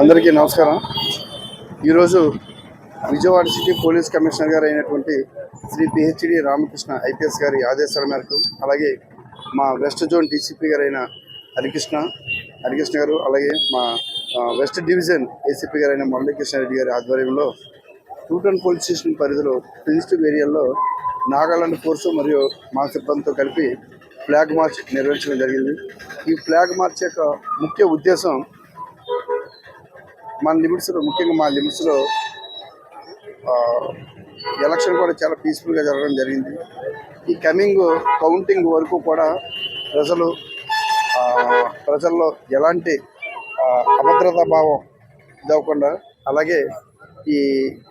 అందరికీ నమస్కారం. ఈరోజు విజయవాడ సిటీ పోలీస్ కమిషనర్ గారు అయినటువంటి శ్రీ పిహెచ్డి రామకృష్ణ ఐపీఎస్ గారి ఆదేశాల మేరకు అలాగే మా వెస్ట్ జోన్ డీసీపీ గారైన హరికృష్ణ హరికృష్ణ గారు అలాగే మా వెస్ట్ డివిజన్ ఏసీపీ గారైన అయిన మురళీకృష్ణారెడ్డి గారి ఆధ్వర్యంలో టూటన్ పోలీస్ స్టేషన్ పరిధిలో సెన్సిటివ్ ఏరియాలో నాగాలాండ్ ఫోర్సు మరియు మా సిబ్బందితో కలిపి ఫ్లాగ్ మార్చ్ నిర్వహించడం జరిగింది. ఈ ఫ్లాగ్ మార్చ్ యొక్క ముఖ్య ఉద్దేశం మన లిమిట్స్లో ముఖ్యంగా మా లిమిట్స్లో ఎలక్షన్ కూడా చాలా పీస్ఫుల్గా జరగడం జరిగింది. ఈ కమింగ్ కౌంటింగ్ వరకు కూడా ప్రజలు ప్రజల్లో ఎలాంటి అభద్రతా భావం ఇదవకుండా అలాగే ఈ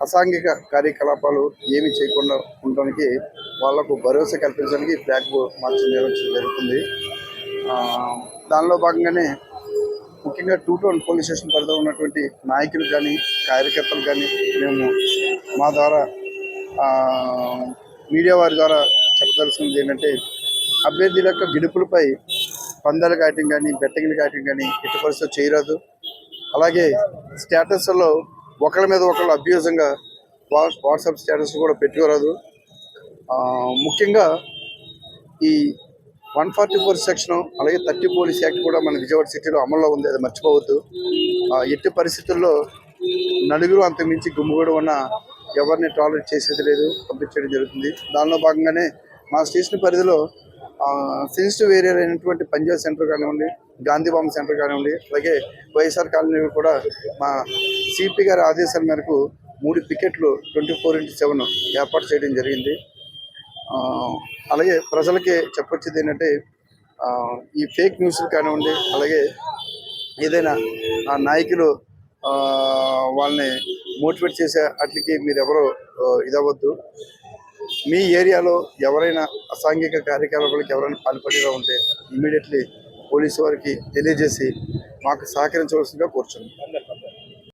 అసాంఘిక కార్యకలాపాలు ఏమి చేయకుండా ఉండడానికి వాళ్ళకు భరోసా కల్పించడానికి ఫ్లాగ్ మార్చి నిర్వహించడం జరుగుతుంది. దానిలో భాగంగానే ముఖ్యంగా టూ టౌన్ పోలీస్ స్టేషన్ పరిధిలో ఉన్నటువంటి నాయకులు కానీ కార్యకర్తలు కానీ మేము మా ద్వారా మీడియా వారి ద్వారా చెప్పదలసింది ఏంటంటే అభ్యర్థుల యొక్క గిడుపులపై పందాలు కాయటం కానీ బెట్టగిలు కాయటం కానీ ఎట్టి పరిస్థితి చేయరాదు. అలాగే స్టేటస్లో ఒకళ్ళ మీద ఒకళ్ళు అభ్యూజంగా వాట్సాప్ స్టేటస్ కూడా పెట్టుకోరాదు. ముఖ్యంగా ఈ వన్ ఫార్టీ ఫోర్ సెక్షన్ అలాగే థర్టీ పోలీస్ యాక్ట్ కూడా మన విజయవాడ సిటీలో అమల్లో ఉంది అది మర్చిపోవద్దు. ఆ, ఎట్టి పరిస్థితుల్లో నలుగురు అంతకుమించి గుమ్మిగూడ ఉన్న ఎవరిని టాలరేట్ చేసేది లేదు పంపించడం జరుగుతుంది. దానిలో భాగంగానే మా స్టేషన్ పరిధిలో సెన్సిటివ్ ఏరియా అయినటువంటి పంజాబ్ సెంటర్ కానివ్వండి గాంధీబామ్ సెంటర్ కానివ్వండి అలాగే వైఎస్ఆర్ కాలనీ కూడా మా సిపి గారి ఆదేశాల మేరకు మూడు పికెట్లు ట్వంటీ ఫోర్ ఇంటూ సెవెన్ ఏర్పాటు చేయడం జరిగింది. అలాగే ప్రజలకి చెప్పొచ్చేది ఏంటంటే ఆ, ఈ ఫేక్ న్యూస్లు కానివ్వండి అలాగే ఏదైనా ఆ నాయకులు ఆ, వాళ్ళని మోటివేట్ చేసే అట్లకి మీరు ఎవరు ఇదవద్దు మీ ఏరియాలో ఎవరైనా అసాంఘిక కార్యకలాపాలకు ఎవరైనా పాల్పడేలా ఉంటే ఇమీడియట్లీ పోలీసు వారికి తెలియజేసి మాకు సహకరించవలసిందిగా కోరుచున్నాం.